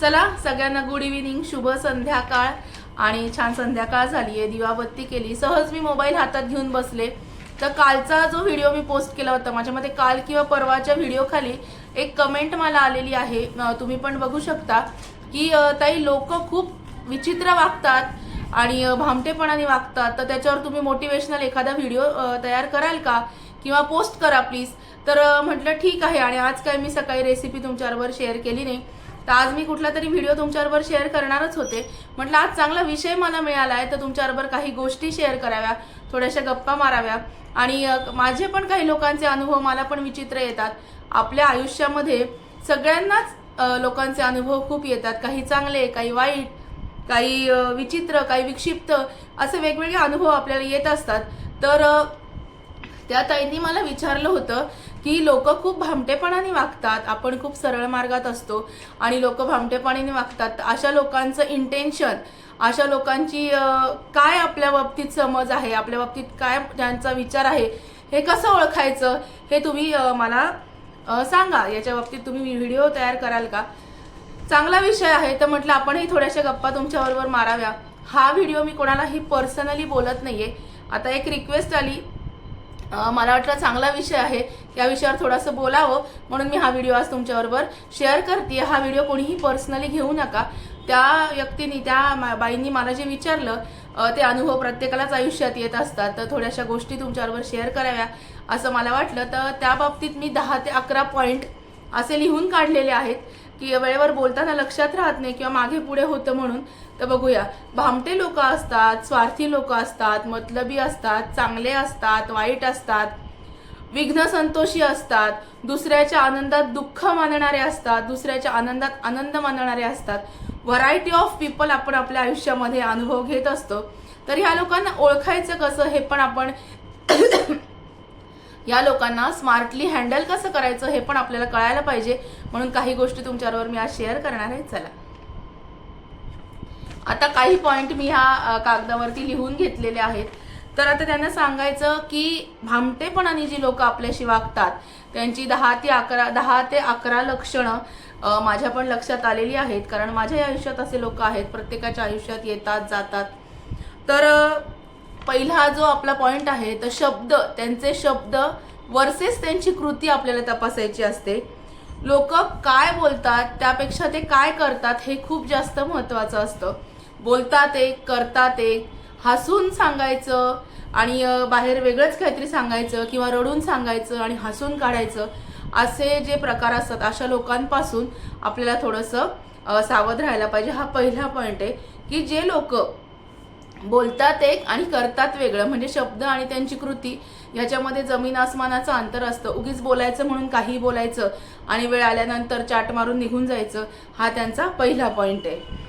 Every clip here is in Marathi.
चला सगळ्यांना गुड इव्हिनिंग शुभ संध्याकाळ. आणि छान संध्याकाळ झाली आहे दिवाबत्ती केली. सहज मी मोबाईल हातात घेऊन बसले. तर कालचा जो व्हिडिओ मी पोस्ट केला होता माझ्यामध्ये काल किंवा परवाच्या व्हिडिओखाली एक कमेंट मला आलेली आहे. तुम्ही पण बघू शकता की ताई लोक खूप विचित्र वागतात आणि भामटेपणाने वागतात. तर त्याच्यावर तुम्ही मोटिवेशनल एखादा व्हिडिओ तयार कराल का? किंवा पोस्ट करा प्लीज तर म्हटलं ठीक आहे. आणि आज काय मी सकाळी रेसिपी तुमच्याबरोबर शेअर केली नाही. तर आज मी कुठला तरी व्हिडिओ तुमच्याबरोबर शेअर करणारच होते. म्हटलं आज चांगला विषय मला मिळाला आहे तर तुमच्याबरोबर काही गोष्टी शेअर कराव्या थोड्याशा गप्पा माराव्या. आणि माझे पण काही लोकांचे अनुभव मला पण विचित्र येतात. आपल्या आयुष्यामध्ये सगळ्यांनाच लोकांचे अनुभव खूप येतात. काही चांगले काही वाईट काही विचित्र काही विक्षिप्त असे वेगवेगळे अनुभव आपल्याला येत असतात. तर त्या ताईंनी मला विचारलं होतं की लोक खूप भामटेपणाने वागतात आपण खूप सरळ मार्गात असतो आणि लोक भामटेपणाने वागतात अशा लोकांचं इंटेन्शन अशा लोकांची काय आपल्या बाबतीत समज आहे आपल्या बाबतीत काय त्यांचा विचार आहे हे कसं ओळखायचं हे तुम्ही मला सांगा. याच्या बाबतीत तुम्ही व्हिडिओ तयार कराल का? चांगला विषय आहे तर म्हटलं आपणही थोड्याशा गप्पा तुमच्याबरोबर माराव्या. हा व्हिडिओ मी कोणालाही पर्सनली बोलत नाहीये. आता एक रिक्वेस्ट आली मला वाटलं चांगला विषय आहे. या विषयावर थोडंसं बोलावं. म्हणून मी हा व्हिडिओ आज तुमच्याबरोबर शेअर करते हा व्हिडिओ कोणीही पर्सनली घेऊ नका. त्या व्यक्तीनी त्या बाईंनी मला जे विचारलं ते अनुभव प्रत्येकालाच आयुष्यात येत असतात. तर थोड्याशा गोष्टी तुमच्याबरोबर शेअर कराव्या असं मला वाटलं. तर त्या बाबतीत मी दहा ते अकरा पॉईंट असे लिहून काढलेले आहेत की वेळेवर बोलताना लक्षात राहत नाही किंवा मागे पुढे होतं म्हणून. तर बघूया. भामटे लोक असतात स्वार्थी लोक असतात मतलबी असतात चांगले असतात वाईट असतात विघ्न संतोषी असतात दुसऱ्याच्या आनंदात दुःख मानणारे असतात दुसऱ्याच्या आनंदात आनंद मानणारे असतात. व्हरायटी ऑफ पीपल आपण आपल्या आयुष्यामध्ये अनुभव घेत असतो. तर ह्या लोकांना ओळखायचं कसं हे पण आपण या लोकांना स्मार्टली हँडल कसं करायचं हे पण आपल्याला कळायला पाहिजे. म्हणून काही गोष्टी तुमच्याबरोबर मी आज शेअर करणार आहे. चला. आता काही पॉईंट मी ह्या कागदावरती लिहून घेतलेले आहेत. तर आता त्यांना सांगायचं की भामटेपणाने जी लोक आपल्याशी वागतात त्यांची दहा ते अकरा दहा ते अकरा लक्षणं माझ्या पण लक्षात आलेली आहेत. कारण माझ्या आयुष्यात असे लोक आहेत प्रत्येकाच्या आयुष्यात येतात जातात. तर पहिला जो आपला पॉईंट आहे तर शब्द त्यांचे शब्द वर्सेस त्यांची कृती आपल्याला तपासायची असते. लोक काय बोलतात त्यापेक्षा ते काय करतात हे खूप जास्त महत्त्वाचं असतं. बोलतात एक करतात एक हसून सांगायचं आणि बाहेर वेगळंच काहीतरी सांगायचं किंवा रडून सांगायचं आणि हसून काढायचं असे जे प्रकार असतात अशा लोकांपासून आपल्याला थोडंसं सावध राहायला पाहिजे. हा पहिला पॉईंट आहे की जे लोक बोलतात एक आणि करतात वेगळं म्हणजे शब्द आणि त्यांची कृती ह्याच्यामध्ये जमीन आसमानाचं अंतर असतं. उगीच बोलायचं म्हणून काही बोलायचं आणि वेळ आल्यानंतर चाट मारून निघून जायचं हा त्यांचा पहिला पॉईंट आहे.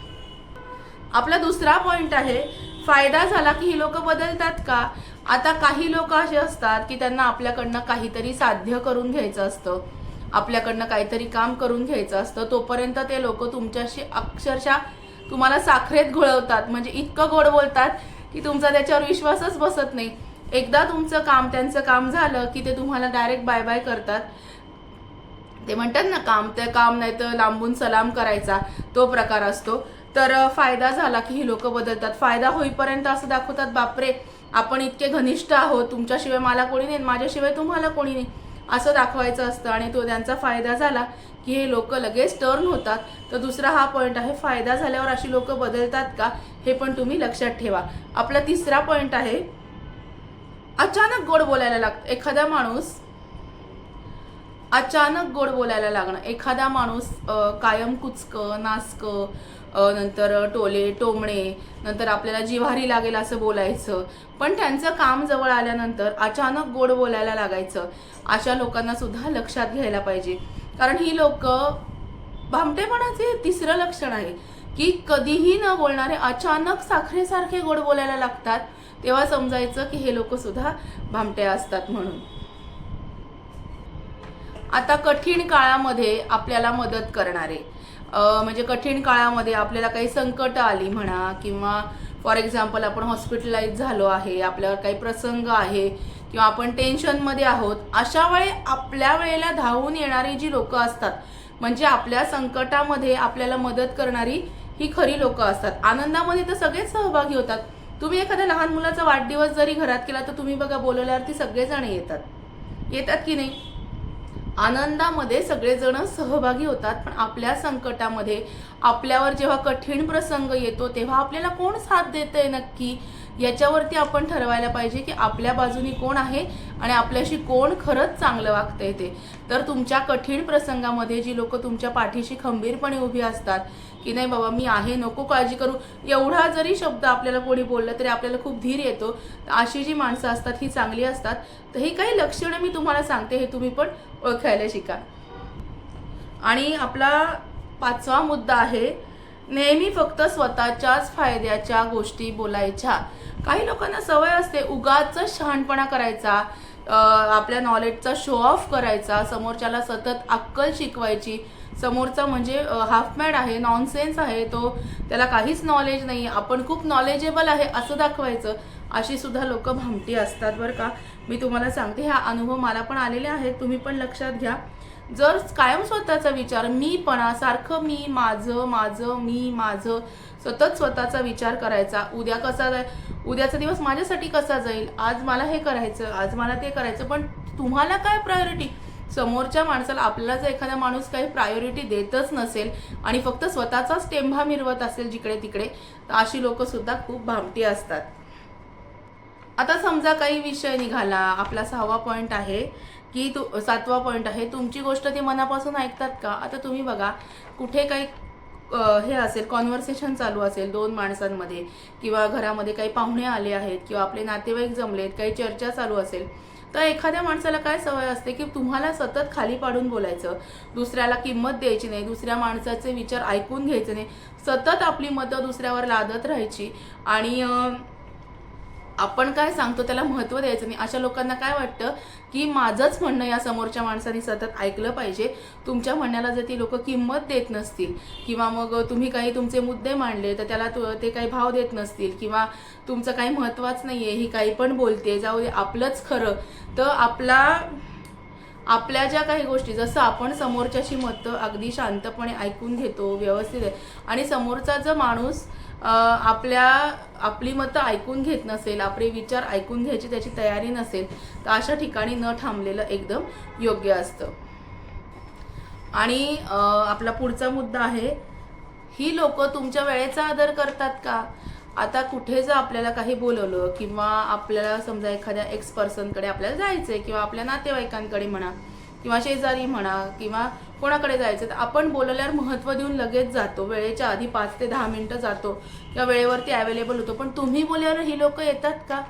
आपला दुसरा पॉईंट आहे फायदा झाला की ही लोक बदलतात का? आता काही लोक असे असतात की त्यांना आपल्याकडनं काहीतरी साध्य करून घ्यायचं असतं. आपल्याकडनं काहीतरी काम करून घ्यायचं असतं. तोपर्यंत ते लोक तुमच्याशी अक्षरशः तुम्हाला साखरेत घोळवतात. म्हणजे इतकं गोड बोलतात की तुमचा त्याच्यावर विश्वासच बसत नाही. एकदा तुमचं काम त्यांचं काम झालं की ते तुम्हाला डायरेक्ट बाय बाय करतात. ते म्हणतात ना काम ते काम नाही तर लांबून सलाम करायचा. तो प्रकार असतो. तर फायदा झाला की ही लोक बदलतात. फायदा होईपर्यंत असं दाखवतात बापरे आपण इतके घनिष्ठ आहोत. तुमच्याशिवाय मला कोणी नाही माझ्याशिवाय तुम्हाला कोणी नाही. असं दाखवायचं असतं आणि तो त्यांचा फायदा झाला की हे लोक लगेच टर्न होतात. तर दुसरा हा पॉईंट आहे फायदा झाल्यावर अशी लोक बदलतात का? हे पण तुम्ही लक्षात ठेवा. आपला तिसरा पॉईंट आहे अचानक गोड बोलायला लागतं. एखादा माणूस अचानक गोड बोलायला लागणं. एखादा माणूस कायम कुचकं नाचकं नंतर टोले टोमणे नंतर आपल्याला जिव्हारी लागेल असं बोलायचं. पण त्यांचं काम जवळ आल्यानंतर अचानक गोड बोलायला लागायचं. अशा लोकांना सुद्धा लक्षात घ्यायला पाहिजे. कारण ही लोक भामटेपणाचे तिसरं लक्षण आहे. की कधीही न बोलणारे अचानक साखरेसारखे गोड बोलायला लागतात. तेव्हा समजायचं की हे लोक सुद्धा भामटे असतात म्हणून. आता कठीण काळामध्ये आपल्याला मदत करणारे. म्हणजे कठीण काळामध्ये आपल्याला काही संकट आली म्हणा किंवा फॉर एक्झाम्पल आपण हॉस्पिटलाइज झालो आहे आपल्यावर काही प्रसंग आहे किंवा आपण टेन्शनमध्ये आहोत अशा वेळी आपल्या वेळेला धावून येणारी जी लोकं असतात म्हणजे आपल्या संकटामध्ये आपल्याला मदत करणारी ही खरी लोकं असतात. आनंदामध्ये तर सगळेच सहभागी होतात. तुम्ही एखाद्या लहान मुलाचा वाढदिवस जरी घरात केला तर तुम्ही बघा बोलवल्यावरती सगळेजण येतात. येतात की नाही? आनंदामध्ये सगळेजण सहभागी होतात पण आपल्या संकटामध्ये आपल्यावर जेव्हा कठीण प्रसंग येतो तेव्हा आपल्याला कोण साथ देतंय नक्की? याच्यावरती आपण ठरवायला पाहिजे की आपल्या बाजूनी कोण आहे आणि आपल्याशी कोण खरंच चांगलं वागतंय ते. तर तुमच्या कठीण प्रसंगामध्ये जी लोक तुमच्या पाठीशी खंबीरपणे उभी असतात की नाही बाबा मी आहे नको काळजी करू एवढा जरी शब्द आपल्याला कोणी बोललं तरी आपल्याला खूप धीर येतो. अशी जी माणसं असतात ही चांगली असतात. तर ही काही लक्षणं मी तुम्हाला सांगते हे तुम्ही पण ओळखायला शिका आणि आपला पाचवा मुद्दा आहे नेहमी फक्त स्वतःच्याच फायद्याच्या गोष्टी बोलायच्या. काही लोकांना सवय असते उगाच शहाणपणा करायचा आपल्या नॉलेजचा शो ऑफ करायचा समोरच्याला सतत अक्कल शिकवायची. समोरचा म्हणजे हाफ मॅड आहे नॉनसेन्स आहे तो त्याला काहीच नॉलेज नाही. आपण खूप नॉलेजेबल आहे असं दाखवायचं. अशी सुद्धा लोक भामटी असतात बरं का. मी तुम्हाला सांगते ह्या अनुभव मला पण आलेले आहेत. तुम्ही पण लक्षात घ्या. जर कायम स्वतःचा विचार मीपणा सारखं मी माझं माझं मी माझं सतत स्वतःचा विचार करायचा. उद्या कसा जाय उद्याचा दिवस माझ्यासाठी कसा जाईल? आज मला हे करायचं आज मला ते करायचं. पण तुम्हाला काय प्रायोरिटी समोरच्या माणसाला आपल्याला जर एखादा माणूस काही प्रायोरिटी देतच नसेल आणि फक्त स्वतःचाच टेंभा मिरवत असेल जिकडे तिकडे तर अशी लोकंसुद्धा खूप भामटी असतात. आता समजा काही विषय निघाला आपला सहावा पॉईंट आहे की तू सातवा पॉईंट आहे तुमची गोष्ट ते मनापासून ऐकतात का? आता तुम्ही बघा कुठे काही हे असेल कॉन्व्हर्सेशन चालू असेल दोन माणसांमध्ये किंवा घरामध्ये काही पाहुणे आले आहेत किंवा आपले नातेवाईक जमलेत काही चर्चा चालू असेल तर एखाद्या माणसाला काय सवय असते की तुम्हाला सतत खाली पाडून बोलायचं दुसऱ्याला किंमत द्यायची नाही दुसऱ्या माणसाचे विचार ऐकून घ्यायचे नाही सतत आपली मतं दुसऱ्यावर लादत राहायची आणि आपण काय सांगतो त्याला महत्त्व द्यायचं नाही. अशा लोकांना काय वाटतं की माझंच म्हणणं या समोरच्या माणसाने सतत ऐकलं पाहिजे. तुमच्या म्हणण्याला जर ती लोक किंमत देत नसतील किंवा मग तुम्ही काही तुमचे मुद्दे मांडले तर त्याला ते काही भाव देत नसतील किंवा तुमचं काही महत्त्वाच नाही आहे ही काही पण बोलते जाऊ दे आपलंच खरं. तर आपला आपल्या ज्या काही गोष्टी जसं आपण समोरच्याशी मतं अगदी शांतपणे ऐकून घेतो व्यवस्थित आहे. आणि समोरचा जो माणूस आपल्या आपली मतं ऐकून घेत नसेल आपले विचार ऐकून घ्यायची त्याची तयारी नसेल तर अशा ठिकाणी न थांबलेलं एकदम योग्य असतं. आणि आपला पुढचा मुद्दा आहे ही लोक तुमच्या वेळेचा आदर करतात का? आता कुठे जर आपल्याला काही बोलवलं किंवा आपल्याला समजा एखाद्या एक्स पर्सनकडे आपल्याला आहे किंवा आपल्या नातेवाईकांकडे म्हणा किंवा शेजारी म्हणा किंवा कोणाकडे जायचं तर आपण बोलवल्यावर महत्त्व देऊन लगेच जातो. वेळेच्या आधी पाच ते दहा मिनटं जातो. किंवा वेळेवरती अवेलेबल होतो. पण तुम्ही बोलल्यावर ही लोक येतात का?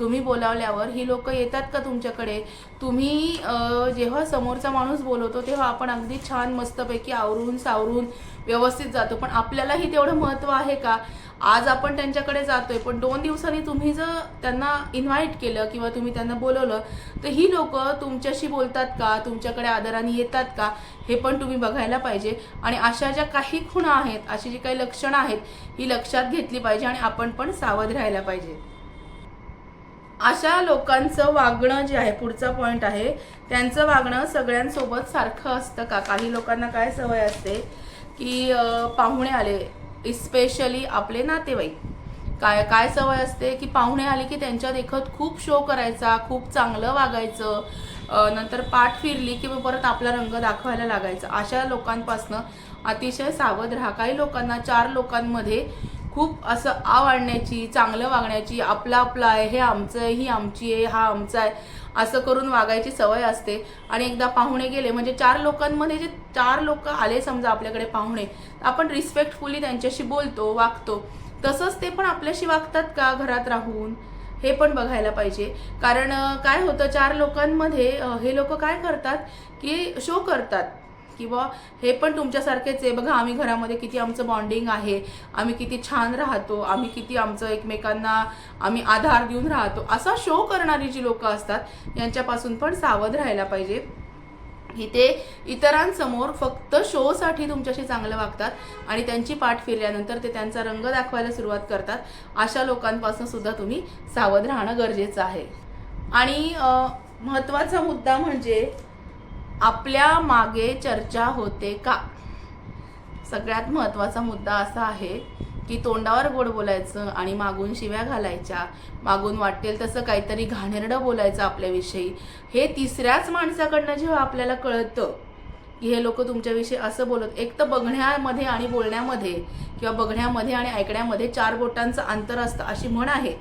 तुम्ही बोलावल्यावर ही लोक येतात का तुमच्याकडे? तुम्ही जेव्हा समोरचा माणूस बोलवतो तेव्हा आपण अगदी छान मस्तपैकी आवरून सावरून व्यवस्थित जातो. पण आपल्यालाही तेवढं महत्त्व आहे का? आज आपण त्यांच्याकडे जातोय पण दोन दिवसांनी तुम्ही जर त्यांना इन्व्हाइट केलं किंवा तुम्ही त्यांना बोलवलं तर ही लोक तुमच्याशी बोलतात का? तुमच्याकडे आदराने येतात का? हे पण तुम्ही बघायला पाहिजे. आणि अशा ज्या काही खुणा आहेत अशी जी काही लक्षणं आहेत ही लक्षात घेतली पाहिजे आणि आपण पण सावध राहायला पाहिजे. अशा लोकांचं वागणं जे आहे पुढचा पॉईंट आहे त्यांचं वागणं सगळ्यांसोबत सारखं असतं का? काही लोकांना काय सवय असते की पाहुणे आले इस्पेशली आपले नातेवाईक. काय काय सवय असते की पाहुणे आले की त्यांच्या देखत खूप शो करायचा खूप चांगलं वागायचं नंतर पाठ फिरली की मग परत आपला रंग दाखवायला लागायचा. अशा लोकांपासनं अतिशय सावध राहा. काही लोकांना चार लोकांमध्ये खूप असं आव आणण्याची चांगलं वागण्याची आपलं आपलं आहे हे आमचं आहे ही आमची आहे हा आमचा आहे असं करून वागायची सवय असते. आणि एकदा पाहुणे गेले म्हणजे चार लोकांमध्ये जे चार लोक आले समजा आपल्याकडे पाहुणे आपण रिस्पेक्टफुली त्यांच्याशी बोलतो वागतो. तसंच ते पण आपल्याशी वागतात का घरात राहून? हे पण बघायला पाहिजे. कारण काय होतं चार लोकांमध्ये हे लोक काय करतात की शो करतात. किंवा हे पण तुमच्यासारखेच आहे. बघा आम्ही घरामध्ये किती आमचं बॉन्डिंग आहे. आम्ही किती छान राहतो. आम्ही किती आमचं एकमेकांना आम्ही आधार देऊन राहतो. असा शो करणारी जी लोक असतात यांच्यापासून पण सावध राहायला पाहिजे. इथे ते इतरांसमोर फक्त शोसाठी तुमच्याशी चांगलं वागतात आणि त्यांची पाठ फिरल्यानंतर ते त्यांचा रंग दाखवायला सुरुवात करतात अशा लोकांपासून सुद्धा तुम्ही सावध राहणं गरजेचं आहे. आणि महत्त्वाचा मुद्दा म्हणजे आपल्या मागे चर्चा होते का? सगळ्यात महत्त्वाचा मुद्दा असा आहे की तोंडावर गोड बोलायचं आणि मागून शिव्या घालायच्या मागून वाटेल तसं काहीतरी घाणेरडं बोलायचं आपल्याविषयी हे तिसऱ्याच माणसाकडनं जेव्हा आपल्याला कळतं की हे लोक तुमच्याविषयी असं बोलत एक तर बघण्यामध्ये आणि बोलण्यामध्ये किंवा बघण्यामध्ये आणि ऐकण्यामध्ये चार बोटांचं अंतर असतं अशी म्हण आहे.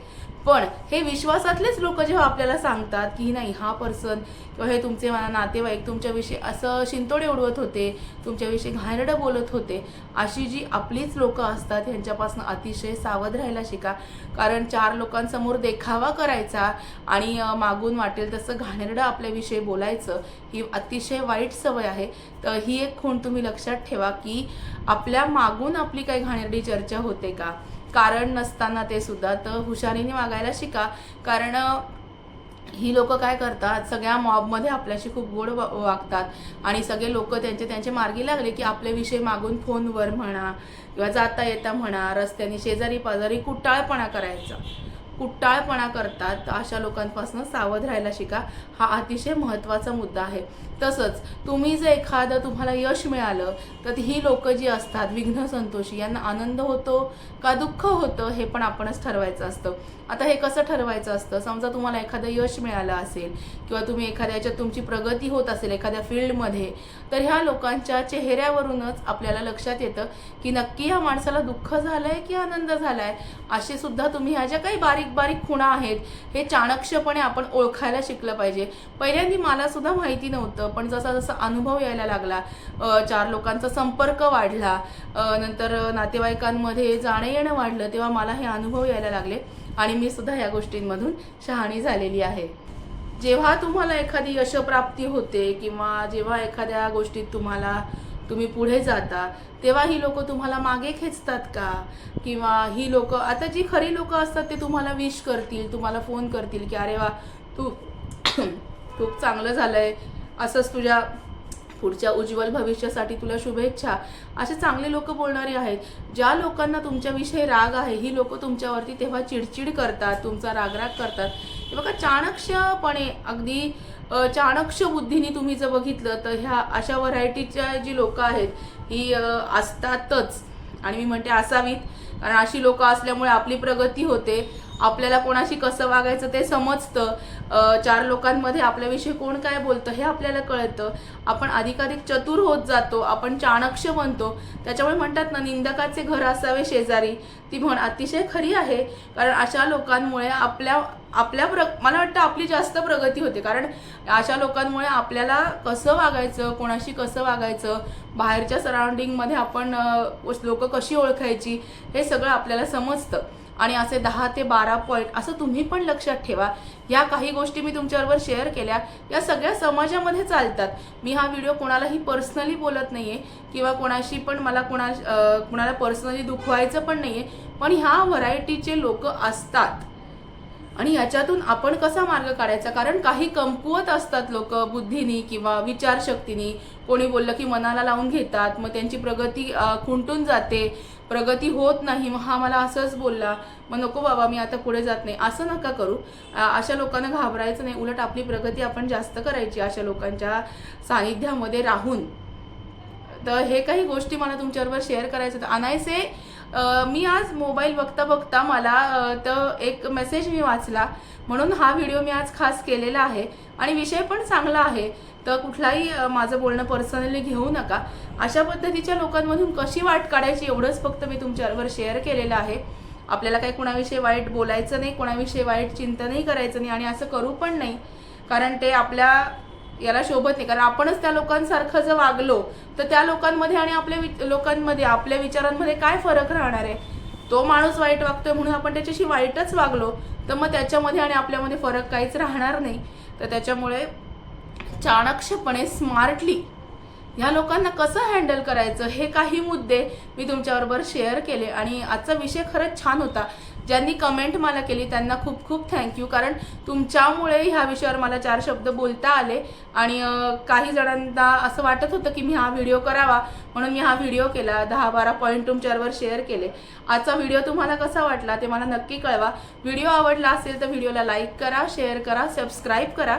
पण हे विश्वासातलेच लोक जेव्हा आपल्याला सांगतात की नाही हा पर्सन किंवा हे तुमचे मला नातेवाईक तुमच्याविषयी असं शिंतोडे उडवत होते तुमच्याविषयी घाणेरडं बोलत होते अशी जी आपलीच लोकं असतात ह्यांच्यापासून अतिशय सावध राहायला शिका. कारण चार लोकांसमोर देखावा करायचा आणि मागून वाटेल तसं घाणेरडं आपल्याविषयी बोलायचं ही अतिशय वाईट सवय आहे. तर ही एक खूण तुम्ही लक्षात ठेवा की आपल्या मागून आपली काही घाणेरडी चर्चा होते का? कारण नसताना ते सुद्धा तर हुशारीने वागायला शिका. कारण ही लोक काय करतात सगळ्या मॉबमध्ये आपल्याशी खूप गोड वागतात. आणि सगळे लोक त्यांचे त्यांचे मार्गी लागले की आपल्याविषयी मागून फोनवर म्हणा किंवा जाता येता म्हणा रस्त्याने शेजारी पाजारी कुटाळपणा करायचा. कुट्टाळपणा करतात अशा लोकांपासून सावध राहायला शिका. हा अतिशय महत्त्वाचा मुद्दा आहे. तसंच तुम्ही जर एखादं तुम्हाला यश मिळालं तर ही लोकं जी असतात विघ्न संतोषी यांना आनंद होतो का दुःख होतं हे पण आपणच ठरवायचं असतं. आता हे कसं ठरवायचं असतं? समजा तुम्हाला एखादं यश मिळालं असेल किंवा तुम्ही एखाद्या याच्यात तुमची प्रगती होत असेल एखाद्या फील्डमध्ये तर ह्या लोकांच्या चेहऱ्यावरूनच आपल्याला लक्षात येतं की नक्की ह्या माणसाला दुःख झालंय की आनंद झालाय? असे सुद्धा तुम्ही ह्या ज्या काही बारीक बारीक बारीक खुणा आहेत हे चाणक्षपणे आपण ओळखायला शिकलं पाहिजे. पहिल्यांदा मला सुद्धा माहिती नव्हतं पण जसा जसा अनुभव यायला लागला चार लोकांचा संपर्क वाढला नंतर नातेवाईकांमध्ये जाणं येणं वाढलं तेव्हा मला हे अनुभव यायला लागले आणि मी सुद्धा या गोष्टींमधून शहाणी झालेली आहे. जेव्हा तुम्हाला एखादी यशप्राप्ती होते किंवा जेव्हा एखाद्या गोष्टीत तुम्हाला तुम्ही पुढे जाता तेव्हा ही लोक तुम्हाला मागे खेचतात का? किंवा ही लोक आता जी खरी लोक असतात ते तुम्हाला विश करतील तुम्हाला फोन करतील की अरे वा तू खूप चांगलं झालंय. असंच तुझ्या पुढच्या उज्ज्वल भविष्यासाठी तुला शुभेच्छा. असे चांगले लोक बोलणारे आहेत. ज्या लोकांना तुमच्याविषयी राग आहे ही लोक तुमच्यावरती तेव्हा चिडचिड करतात तुमचा रागराग करतात. हे बघा चाणक्षपणे अगदी चाणक्ष चाणक्य बुद्धीने तुम्ही जर बघितलं तर ह्या अशा व्हरायटीच्या जी लोक आहेत ही असतातच. आणि मी म्हणते असावीत कारण अशी लोक असल्यामुळे आपली प्रगती होते. आपल्याला कोणाशी कसं वागायचं ते समजतं. चार लोकांमध्ये आपल्याविषयी कोण काय बोलतं हे आपल्याला कळतं. आपण अधिकाधिक चतुर होत जातो आपण चाणक्य बनतो. त्याच्यामुळे म्हणतात ना निंदकाचे घर असावे शेजारी. ती म्हण अतिशय खरी आहे. कारण अशा लोकांमुळे आपल्या आपल्या प्र मला वाटतं आपली जास्त प्रगती होते. कारण अशा लोकांमुळे आपल्याला कसं वागायचं कोणाशी कसं वागायचं बाहेरच्या सराउंडिंगमध्ये आपण लोकं कशी ओळखायची हे सगळं आपल्याला समजतं. आणि असे दहा ते बारा पॉईंट असं तुम्ही पण लक्षात ठेवा. या काही गोष्टी मी तुमच्याबरोबर शेअर केल्या. या सगळ्या समाजामध्ये चालतात. मी हा व्हिडिओ कोणालाही पर्सनली बोलत नाही आहे किंवा कोणाशी पण मला कोणा कोणाला पर्सनली दुखवायचं पण नाही आहे पण ह्या व्हरायटीचे लोक असतात. आणि याच्यातून आपण कसा मार्ग काढायचा? कारण काही कमकुवत असतात लोक बुद्धीनी किंवा विचारशक्तीनी. कोणी बोललं की मनाला लावून घेतात मग त्यांची प्रगती खुंटून जाते. प्रगती होत नाही मग हा मला असंच बोलला मग नको बाबा मी आता पुढे जात नाही. असं नका करू. अशा लोकांना घाबरायचं नाही. उलट आपली प्रगती आपण जास्त करायची अशा लोकांच्या सानिध्यामध्ये राहून. तर हे काही गोष्टी मला तुमच्याबरोबर शेअर करायचं होतं. अनायसे मी आज मोबाईल बघता बघता मला तर एक मेसेज मी वाचला. म्हणून हा व्हिडिओ मी आज खास केलेला आहे. आणि विषय पण चांगला आहे. तर कुठलाही माझं बोलणं पर्सनली घेऊ नका. अशा पद्धतीच्या लोकांमधून कशी वाट काढायची एवढंच फक्त मी तुमच्यावर शेअर केलेलं आहे. आपल्याला काही कुणाविषयी वाईट बोलायचं नाही कोणाविषयी वाईट चिंता नाही करायचं नाही आणि असं करू पण नाही. कारण ते आपल्या याला शोभत नाही. कारण आपणच त्या लोकांसारखं जर वागलो तर त्या लोकांमध्ये आणि आपल्या वि- लोकांमध्ये आपल्या विचारांमध्ये काय फरक राहणार आहे? तो माणूस वाईट वागतोय म्हणून आपण त्याच्याशी वाईटच वागलो तर मग त्याच्यामध्ये आणि आपल्यामध्ये फरक काहीच राहणार नाही. तर त्याच्यामुळे चाणक्षपणे स्मार्टली ह्या लोकांना कसं हँडल करायचं हे काही मुद्दे मी तुमच्याबरोबर शेअर केले. आणि आजचा विषय खरंच छान होता. ज्यांनी कमेंट मला केली त्यांना खूप खूप थँक्यू कारण तुमच्यामुळे ह्या विषयावर मला चार शब्द बोलता आले. आणि काही जणांना असं वाटत होतं की मी हा व्हिडिओ करावा म्हणून मी हा व्हिडिओ केला. दहा बारा पॉईंट तुमच्यावर शेअर केले. आजचा व्हिडिओ तुम्हाला कसा वाटला ते मला नक्की कळवा. व्हिडिओ आवडला असेल तर व्हिडिओला लाईक करा शेअर करा सबस्क्राईब करा.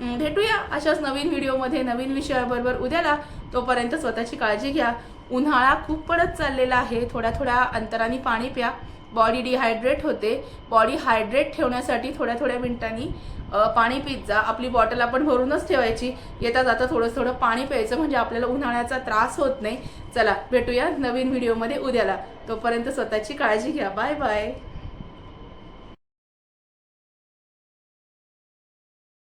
भेटूया अशाच नवीन व्हिडिओमध्ये नवीन विषयाबरोबर उद्याला. तोपर्यंत स्वतःची काळजी घ्या. उन्हाळा खूप पडत चाललेला आहे. थोड्या थोड्या अंतराने पाणी प्या. बॉडी डिहायड्रेट होते. बॉडी हायड्रेट ठेवण्यासाठी थोड्या थोड्या मिनिटांनी पाणी पित जा. आपली बॉटल आपण भरूनच ठेवायची. येता जाता थोडं थोडं पाणी प्यायचं म्हणजे आपल्याला उन्हाळ्याचा त्रास होत नाही. चला भेटूया नवीन व्हिडिओमध्ये उद्याला. तोपर्यंत स्वतःची काळजी घ्या. Bye bye